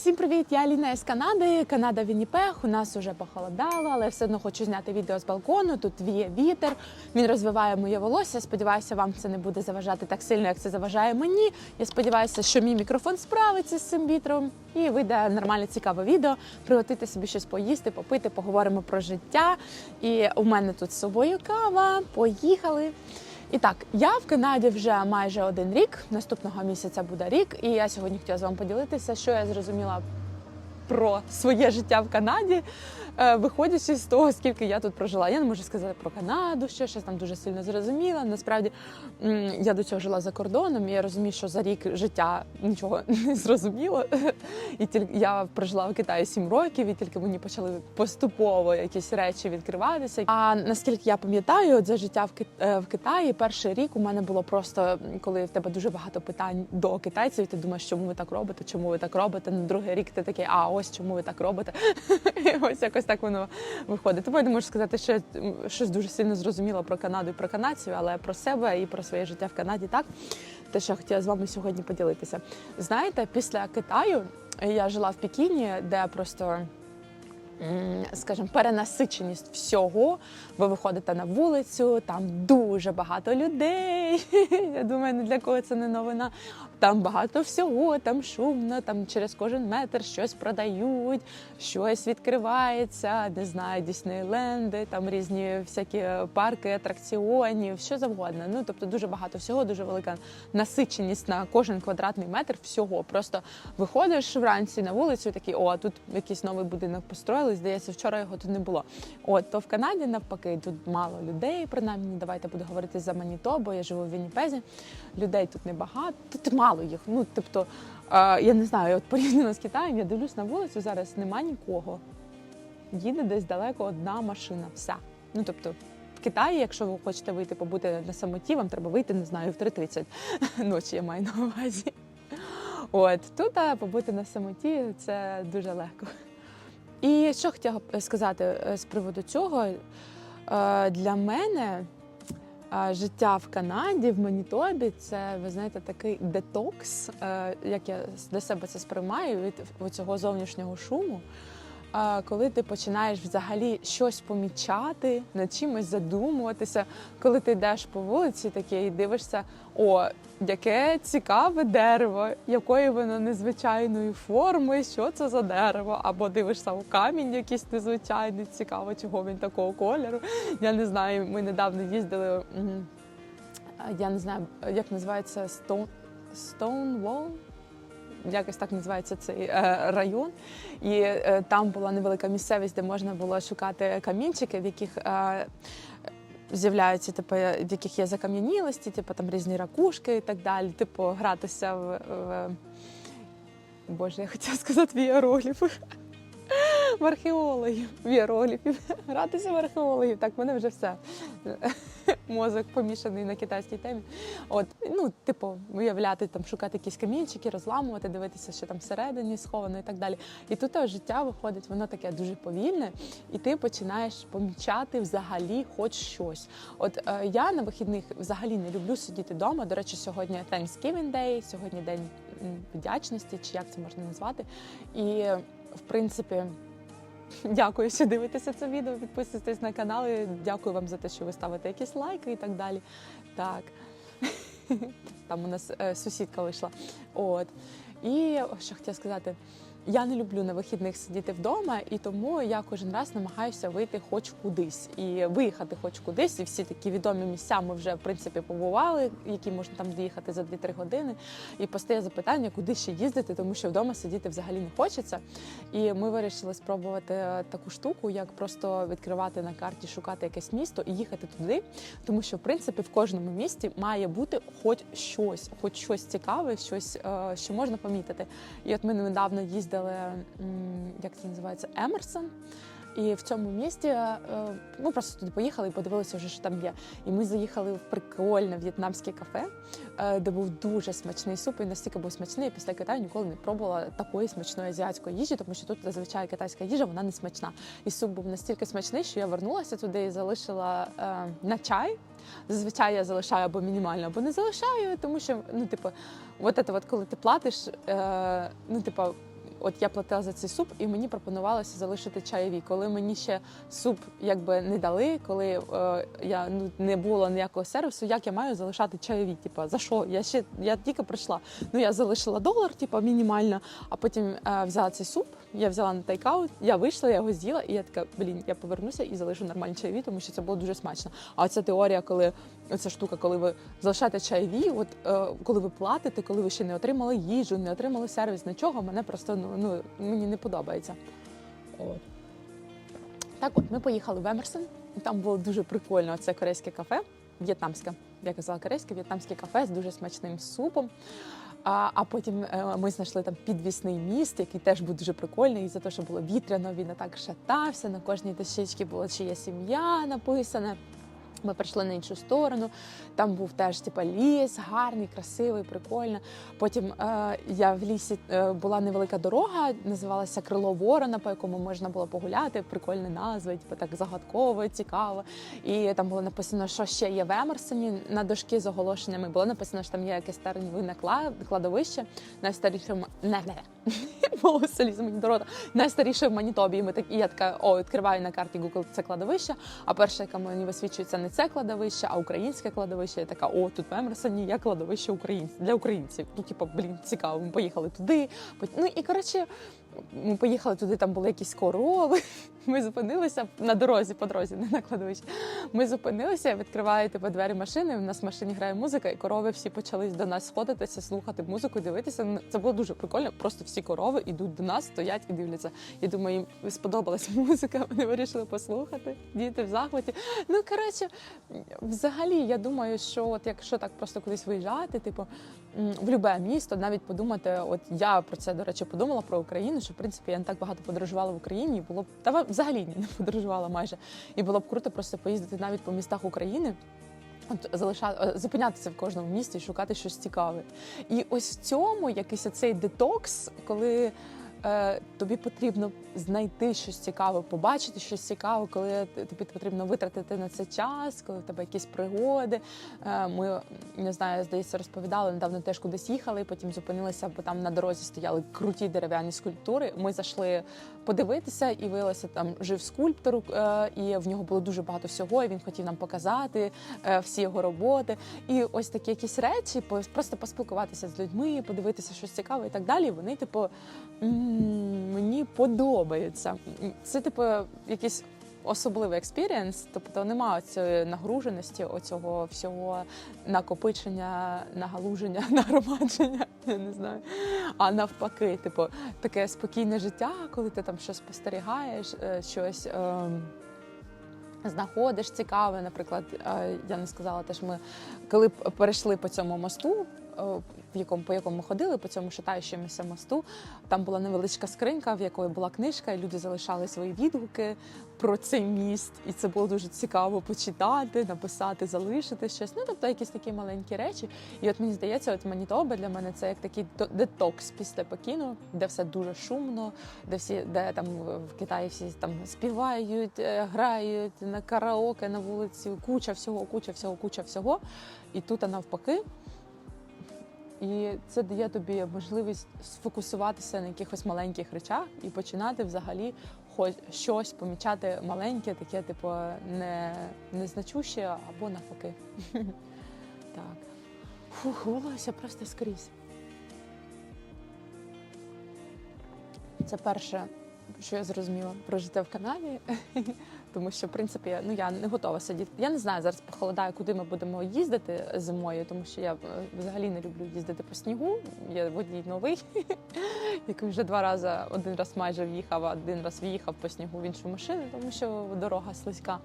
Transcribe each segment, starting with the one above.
Всім привіт! Я Аліна з Канади. Канада Вінніпег. У нас уже похолодало, але все одно хочу зняти відео з балкону. Тут віє вітер. Він розвиває моє волосся. Сподіваюся, вам це не буде заважати так сильно, як це заважає мені. Я сподіваюся, що мій мікрофон справиться з цим вітром і вийде нормальне цікаве відео. Приготуйте собі щось поїсти, попити, поговоримо про життя. І у мене тут з собою кава. Поїхали. І так, я в Канаді вже майже один рік. Наступного місяця буде рік, і я сьогодні хотіла з вами поділитися, що я зрозуміла про своє життя в Канаді, виходячи з того, скільки я тут прожила. Я не можу сказати про Канаду, що щось там дуже сильно зрозуміла. Насправді я до цього жила за кордоном. і Я розумію, що за рік життя нічого не зрозуміло. І тільки я прожила в Китаї сім років, і тільки мені почали поступово якісь речі відкриватися. А наскільки я пам'ятаю, за життя е, в Китаї перший рік у мене було просто коли в тебе дуже багато питань до китайців. і Ти думаєш, чому ви так робите? Чому ви так робите? На другий рік ти такий, а ось чому ви так робите? Ось якось так воно виходить. Тому я можу сказати, що я щось дуже сильно зрозуміла про Канаду і про канадців, але про себе і про своє життя в Канаді так. Те, що я хотіла з вами сьогодні поділитися. Знаєте, після Китаю я жила в Пекіні, де просто скажімо, перенасиченість всього. Ви виходите на вулицю, там дуже багато людей. Я думаю, ні для кого це не новина. Там багато всього, там шумно, там через кожен метр щось продають, щось відкривається, не знаю, Діснейленди, там різні всякі парки, атракціонів, що завгодно. Ну тобто дуже багато всього, дуже велика насиченість на кожен квадратний метр всього. Просто виходиш вранці на вулицю, такий, о, тут якийсь новий будинок построїли. Здається, вчора його тут не було. От то в Канаді навпаки, тут мало людей. Принаймні, давайте буду говорити за Манітобо. Я живу в Вінніпезі. Людей тут небагато. Тут мало їх. Ну тобто, е, я не знаю, от порівняно з Китаєм, я дивлюсь на вулицю. Зараз нема нікого. Їде десь далеко одна машина. Вся. Ну тобто. В Китаї, якщо ви хочете вийти побути на самоті, вам треба вийти, не знаю, в 3.30 ночі, я маю на увазі. От тут а, побути на самоті це дуже легко. І що хотіла сказати е, з приводу цього, Е, для мене е, життя в Канаді, в Манітобі, це ви знаєте такий детокс, е, як я для себе це сприймаю від цього зовнішнього шуму. Коли ти починаєш взагалі щось помічати, над чимось задумуватися, коли ти йдеш по вулиці, таке і дивишся, о, яке цікаве дерево, якої воно незвичайної форми, що це за дерево, або дивишся у камінь якийсь незвичайний, цікаво, чого він такого кольору. Я не знаю, ми недавно їздили. Я не знаю, як називається Stone, Stonewall? Якось так називається цей е, район, і е, там була невелика місцевість, де можна було шукати камінчики, в яких е, з'являються, типу, в яких є закам'янілості, типу там різні ракушки і так далі. Типу, гратися в, в Боже, я хотіла сказати в іерогліфи. В археологів, в іерогліфів. Гратися в археологів. Так, мене вже все. Мозок помішаний на китайській темі. От, ну, типу, виявляти, там, шукати якісь камінчики, розламувати, дивитися, що там всередині сховано і так далі. І тут е, життя виходить, воно таке дуже повільне, і ти починаєш помічати взагалі хоч щось. От е, я на вихідних взагалі не люблю сидіти вдома. До речі, сьогодні Thanksgiving Day, сьогодні день вдячності, чи як це можна назвати. І в принципі. Дякую, що дивитеся це відео. Підписуйтесь на канал. і Дякую вам за те, що ви ставите якісь лайки і так далі. Так. Там у нас е, сусідка вийшла. От. І що хотіла сказати. Я не люблю на вихідних сидіти вдома, і тому я кожен раз намагаюся вийти хоч кудись і виїхати хоч кудись. І всі такі відомі місця ми вже в принципі побували, які можна там доїхати за 2-3 години. І постає запитання, куди ще їздити, тому що вдома сидіти взагалі не хочеться. І ми вирішили спробувати е, таку штуку, як просто відкривати на карті, шукати якесь місто і їхати туди. Тому що в принципі в кожному місті має бути хоч щось, хоч щось цікаве, щось, е, що можна помітити. І от ми недавно їздили, м, як це називається, Емерсон. І в цьому місті ми просто туди поїхали і подивилися, вже, що там є. І ми заїхали в прикольне в'єтнамське кафе, е, де був дуже смачний суп. І настільки був смачний, я після Китаю ніколи не пробувала такої смачної азіатської їжі, тому що тут зазвичай китайська їжа вона не смачна. І суп був настільки смачний, що я вернулася туди і залишила е, на чай. Зазвичай я залишаю або мінімально, або не залишаю, тому що ну, типу, от це от, коли ти платиш, е, ну, типу, от я платила за цей суп, і мені пропонувалося залишити чайові. Коли мені ще суп якби не дали, коли е, я ну не було ніякого сервісу, як я маю залишати чайові? Типа за що? Я ще я тільки прийшла. Ну я залишила долар, типа мінімально, а потім е, взяла цей суп. Я взяла на тейкаут, я вийшла, я його з'їла, і я така, блін, я повернуся і залишу нормальні чайові, тому що це було дуже смачно. А оця теорія, коли оця штука, коли ви залишаєте чайові, от е, коли ви платите, коли ви ще не отримали їжу, не отримали сервіс, нічого, мене просто ну, ну мені не подобається. От. Так, от ми поїхали в Емерсон. Там було дуже прикольно. Це корейське кафе, в'єтнамське. Я казала корейське, в'єтнамське кафе з дуже смачним супом. А, а потім е, ми знайшли там підвісний міст, який теж був дуже прикольний. І за те, що було вітряно, він не так шатався. На кожній дощечці була чия сім'я написана. Ми прийшли на іншу сторону. Там був теж типа ліс, гарний, красивий, прикольно. Потім е, я в лісі е, була невелика дорога, називалася Крило Ворона, по якому можна було погуляти. Прикольна назва, типу так загадково, цікаво. І там було написано, що ще є в Емерсоні. На дошки з оголошеннями було написано, що там є якесь старовинне кладовище. Найстаріше не, селі з мені до. Найстаріше в Манітобі. І ми так і я така о, відкриваю на карті Google це кладовище. А перше, яке мені висвічується, не це кладовище, а українське кладовище. Я така, о, тут в Емерсоні є кладовище українців для українців. Ну, типу, блін, цікаво. Ми поїхали туди. Ну і коротше, ми поїхали туди, там були якісь корови. Ми зупинилися на дорозі, по дорозі, не на кладовищі. Ми зупинилися, відкриваю типу, двері машини. У нас в машині грає музика, і корови всі почали до нас сходитися, слухати музику, дивитися. Це було дуже прикольно. Просто всі корови йдуть до нас, стоять і дивляться. Я думаю, їм сподобалась музика. Вони вирішили послухати. Діти в захваті. Ну коротше, взагалі, я думаю, що от якщо так просто кудись виїжджати, типу в любе місто, навіть подумати, от я про це до речі подумала про Україну, що в принципі я не так багато подорожувала в Україні. і Було б взагалі не подорожувала майже. І було б круто просто поїздити навіть по містах України. От залишати зупинятися в кожному місті і шукати щось цікаве. І ось цьому якийсь цей детокс, коли е, тобі потрібно знайти щось цікаве, побачити щось цікаве, коли тобі потрібно витратити на це час, коли в тебе якісь пригоди. Е, ми не знаю, здається, розповідали недавно теж кудись їхали, потім зупинилися, бо там на дорозі стояли круті дерев'яні скульптури. Ми зайшли подивитися, і виявилося, там жив скульптор, е, і в нього було дуже багато всього. І він хотів нам показати е, всі його роботи. І ось такі якісь речі, просто поспілкуватися з людьми, подивитися щось цікаве і так далі. Вони, типу, мені подобаються. М, Це, типу, якийсь особливий експірієнс, тобто немає цієї нагруженості, оцього всього накопичення, нагалуження, нагромадження. Я не знаю. А навпаки, типу, таке спокійне життя, коли ти там щось спостерігаєш, е, щось. ем, Знаходиш цікаве, наприклад, е, я не сказала теж. Ми коли перейшли по цьому мосту, в якому по якому ходили, по цьому шатаючомуся мосту, там була невеличка скринька, в якої була книжка, і люди залишали свої відгуки про цей міст. І це було дуже цікаво почитати, написати, залишити щось. Ну тобто якісь такі маленькі речі. І от мені здається, от Манітоба для мене це як такий детокс після Пекіну, де все дуже шумно, де всі, де там в Китаї всі там співають, е, грають на караоке на вулиці, куча всього, куча всього, куча всього. І тут а навпаки. І це дає тобі можливість сфокусуватися на якихось маленьких речах і починати взагалі хоч щось помічати маленьке, таке, типу, не, незначуще або навпаки. Так. Фух, волосся просто скрізь. Це перше, що я зрозуміла про життя в Канаді. Тому що, в принципі, ну я не готова сидіти. Я не знаю, зараз похолодає, куди ми будемо їздити зимою, тому що я е, взагалі не люблю їздити по снігу. Я водій новий, який вже два рази один раз майже в'їхав, один раз в'їхав по снігу в іншу машину, тому що дорога слизька.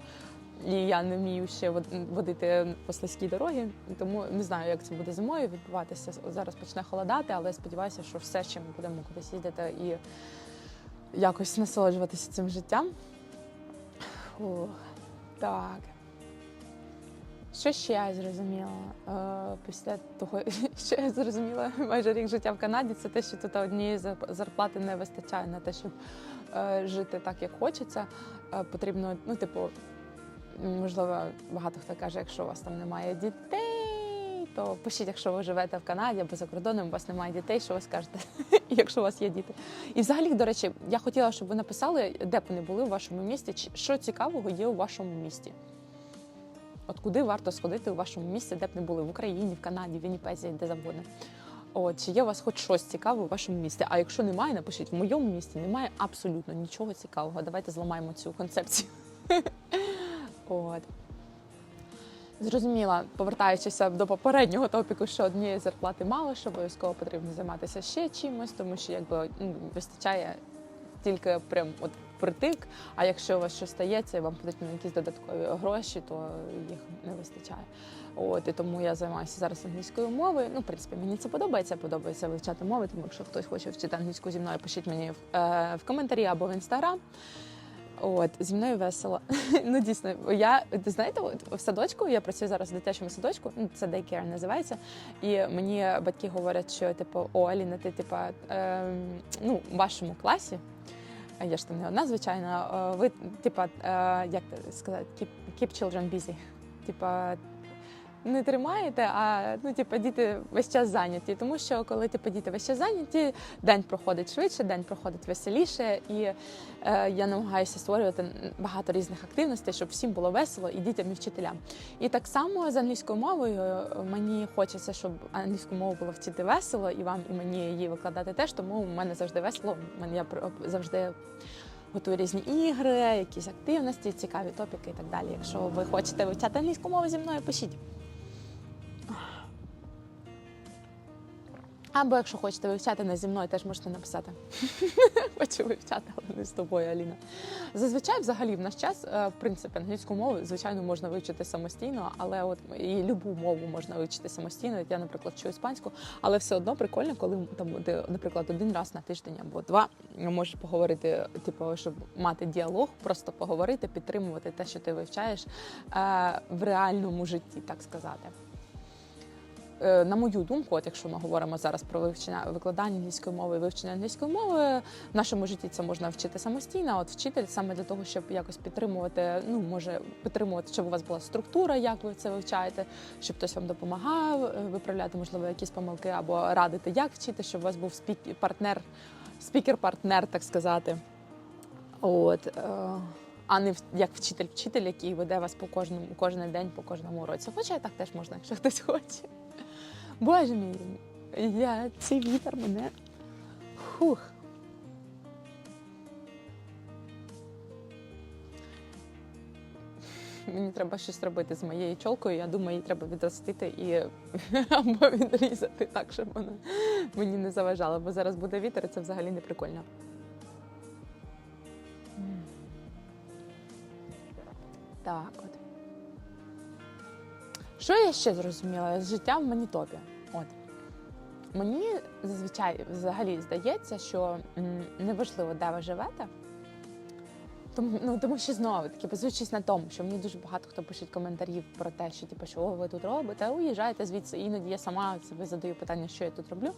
І я не вмію ще вод- водити по слизькій дорогі, тому не знаю, як це буде зимою відбуватися. Зараз почне холодати, але сподіваюся, що все ще ми будемо кудись їздити і якось насолоджуватися цим життям. Фух, так. Що ще я зрозуміла е, після того, що я зрозуміла майже рік життя в Канаді, це те, що тут однієї зар- зарплати не вистачає на те, щоб е, жити так, як хочеться. Е, потрібно, ну, типу, можливо, багато хто каже, якщо у вас там немає дітей, то пишіть, якщо ви живете в Канаді або за кордоном, у вас немає дітей, що ви скажете, якщо у вас є діти. І взагалі, до речі, я хотіла, щоб ви написали, де б вони були у вашому місті, що цікавого є у вашому місті. От куди варто сходити у вашому місті, де б не були в Україні, в Канаді, в Вінніпезі, де завгодно. От, чи є у вас хоч щось цікаве у вашому місті? А якщо немає, напишіть, в моєму місті немає абсолютно нічого цікавого. Давайте зламаємо цю концепцію. От. Зрозуміла, повертаючися до попереднього топіку, що однієї зарплати мало, що обов'язково потрібно займатися ще чимось, тому що якби ну, вистачає тільки прям от притик. А якщо у вас щось стається і вам потрібні якісь додаткові гроші, то їх не вистачає. От і тому я займаюся зараз англійською мовою. Ну, в принципі, мені це подобається. Подобається вивчати мови. Тому якщо хтось хоче вчити англійську зі мною, пишіть мені в, е, в коментарі або в інстаграм. От зі мною весело. ну дійсно, я знаєте, в садочку я працюю зараз в дитячому садочку. Ну це daycare називається. І мені батьки говорять, що типу, о, Аліна, ти типа е, ну, в вашому класі. Я ж там не одна, звичайно. е, Ви, типа, е, як сказати, keep, keep children busy. Типа, не тримаєте, а ну, типу, діти весь час зайняті. Тому що коли типу, діти весь час зайняті, день проходить швидше, день проходить веселіше, і е, я намагаюся створювати багато різних активностей, щоб всім було весело і дітям, і вчителям. І так само з англійською мовою е, мені хочеться, щоб англійську мову було вчити весело, і вам, і мені її викладати теж. Тому в мене завжди весело. мене я завжди. Готую різні ігри, якісь активності, цікаві топіки і так далі. Якщо ви хочете вивчати англійську мову зі мною, пишіть. Або якщо хочете вивчати не зі мною, теж можете написати. Хочу вивчати, але не з тобою, Аліна. Зазвичай, взагалі, в наш час, е, в принципі, англійську мову, звичайно, можна вивчити самостійно, але от і любу мову можна вивчити самостійно. Я, наприклад, вчу іспанську, але все одно прикольно, коли там наприклад, один раз на тиждень або два можеш поговорити, типу, щоб мати діалог, просто поговорити, підтримувати те, що ти вивчаєш е, в реальному житті, так сказати. Е, на мою думку, от якщо ми говоримо зараз про вивчення викладання англійської мови і вивчення англійської мови, в нашому житті це можна вчити самостійно. От вчитель саме для того, щоб якось підтримувати, ну може підтримувати, щоб у вас була структура, як ви це вивчаєте, щоб хтось вам допомагав е, виправляти, можливо, якісь помилки або радити, як вчити, щоб у вас був спік партнер, спікер-партнер, так сказати. От. Е- а не як вчитель-вчитель, який веде вас по кожному кожен день, по кожному уроці. Хоча так теж можна, якщо хтось хоче. Боже мій, я цей вітер мене. Хух. Мені треба щось робити з моєю чолкою. Я думаю, її треба відростити і або відрізати так, щоб вона мені не заважала, бо зараз буде вітер, і це взагалі не прикольно. Так от. Що я ще зрозуміла з життя в Манітопі? От. Мені зазвичай взагалі здається, що неважливо, де ви живете. Тому, ну, тому що знову таки, базуючись на тому, що мені дуже багато хто пише коментарів про те, що типу, що ви тут робите, уїжджаєте звідси. Іноді я сама собі задаю питання, що я тут роблю.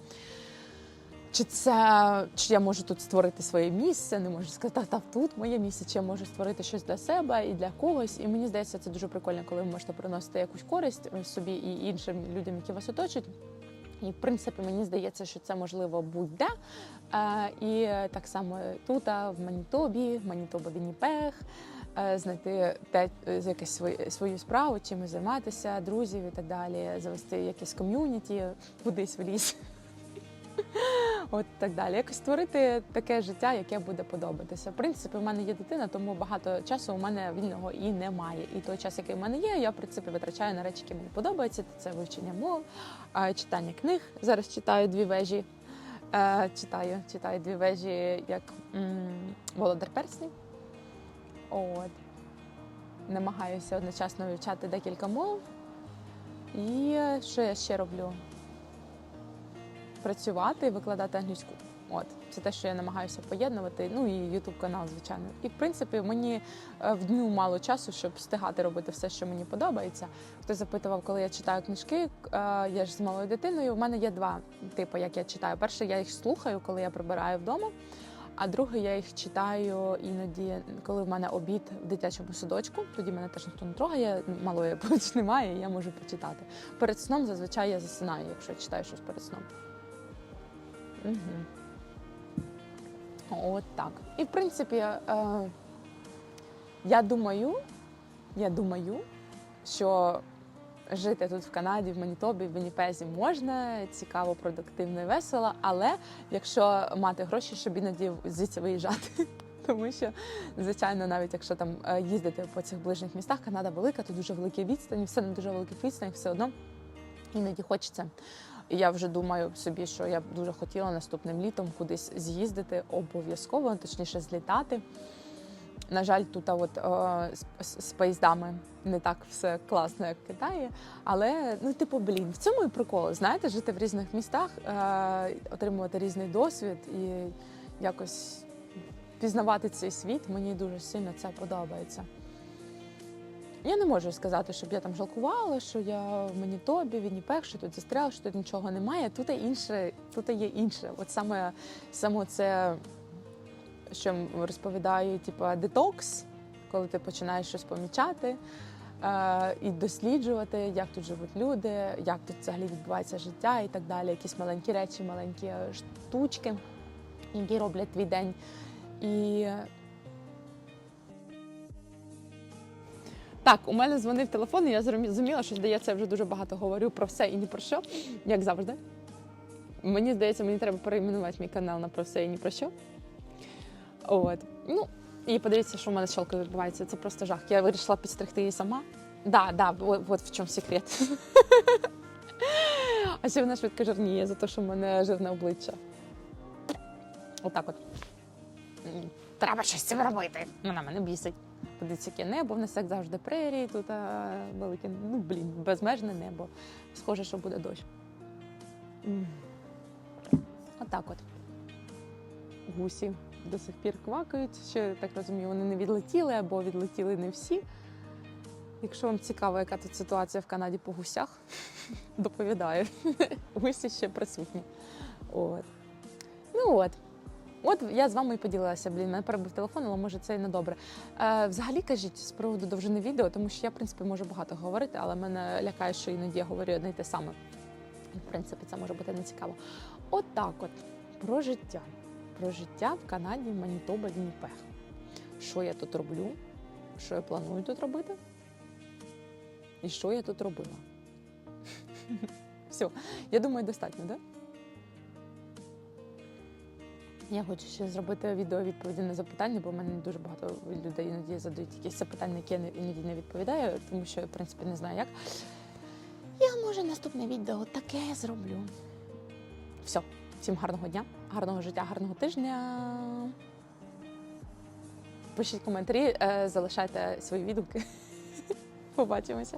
Чи це чи я можу тут створити своє місце? Не можу сказати, та тут моє місце, чи я можу створити щось для себе і для когось. І мені здається, це дуже прикольно, коли ви можете приносити якусь користь е, собі і іншим людям, які вас оточують. І в принципі, мені здається, що це можливо будь-де. Е, і так само тут, в Манітобі, в Манітоба Вінніпег, е, знайти те, якусь свою, свою справу, чимось займатися, друзів і так далі, завести якесь ком'юніті кудись в ліс. От так далі. Якось створити таке життя, яке буде подобатися. В принципі, в мене є дитина, тому багато часу у мене вільного і немає. І той час, який в мене є, я в принципі витрачаю на речі, які мені подобаються. Це вивчення мов, читання книг. Зараз читаю дві вежі. Е, читаю, читаю дві вежі, як Володар Перснів. От. Намагаюся одночасно вивчати декілька мов. І е, що я ще роблю? Працювати і викладати англійську. От це те, що я намагаюся поєднувати. Ну і Ютуб канал, звичайно. І в принципі, мені е, в дню мало часу, щоб встигати робити все, що мені подобається. Хтось запитував, коли я читаю книжки. е, Я ж з малою дитиною. У мене є два типи, як я читаю. Перше, я їх слухаю, коли я прибираю вдома. А друге, я їх читаю іноді, коли в мене обід в дитячому садочку. Тоді мене теж ніхто не трогає, малої поруч немає, і я можу почитати. Перед сном зазвичай я засинаю, якщо я читаю щось перед сном. Угу. От так. І в принципі, е, я думаю, я думаю, що жити тут в Канаді, в Манітобі, в Вінніпезі можна цікаво, продуктивно і весело, але якщо мати гроші, щоб іноді звідси виїжджати. Тому що, звичайно, навіть якщо там е, їздити по цих ближніх містах, Канада велика, тут дуже великі відстані, все на дуже великих відстанях, все одно іноді хочеться. І я вже думаю собі, що я б дуже хотіла наступним літом кудись з'їздити обов'язково, точніше злітати. На жаль, тут от, е, з, з, поїздами не так все класно, як в Китаї. Але ну, типу, блін, в цьому і прикол. Знаєте, жити в різних містах, е, отримувати різний досвід і якось пізнавати цей світ. Мені дуже сильно це подобається. Я не можу сказати, щоб я там жалкувала, що я в Манітобі, Вінніпех, що тут застряла, що тут нічого немає. Тут є інше, тут є інше. От саме, саме це, що розповідаю, типу, детокс, коли ти починаєш щось помічати е, і досліджувати, як тут живуть люди, як тут взагалі відбувається життя і так далі. Якісь маленькі речі, маленькі штучки, які роблять твій день. І Так, у мене дзвонив телефон, і я зрозуміла, що здається, я вже дуже багато говорю про все і ні про що, як завжди. Мені здається, мені треба перейменувати мій канал на про все і ні про що. От. Ну, і подивіться, що в мене з щолкою відбувається. Це просто жах. Я вирішила підстригти її сама. Да, да, от, от в чому секрет. А ще вона швидко жирніє за те, що в мене жирне обличчя. Отак от. Треба щось з цим робити. Вона мене бісить. Подивіться, небо, в нас як завжди прерії, тут а, велике, ну блін, безмежне небо. Схоже, що буде дощ. Отак от. Гусі до сих пір квакають. Ще я так розумію, вони не відлетіли або відлетіли не всі. Якщо вам цікаво, яка тут ситуація в Канаді по гусях, доповідаю. Гусі ще присутні. От. Ну от. От я з вами і поділилася. Блін, мене перебив телефон, але може це і не добре. Е, взагалі кажіть з приводу довжини відео, тому що я, в принципі, можу багато говорити, але мене лякає, що іноді я говорю одне й те саме. І, в принципі, це може бути нецікаво. От так от про життя. Про життя в Канаді, Манітоба, Вінніпех. Що я тут роблю? Що я планую тут робити? І що я тут робила? Все, я думаю, достатньо, так? Да? Я хочу ще зробити відео відповіді на запитання, бо в мене дуже багато людей іноді задають якісь запитання, які я іноді не відповідаю, тому що я, в принципі, не знаю як. Я може наступне відео таке зроблю. Все, всім гарного дня, гарного життя, гарного тижня. Пишіть коментарі, е, залишайте свої відгуки. Побачимося.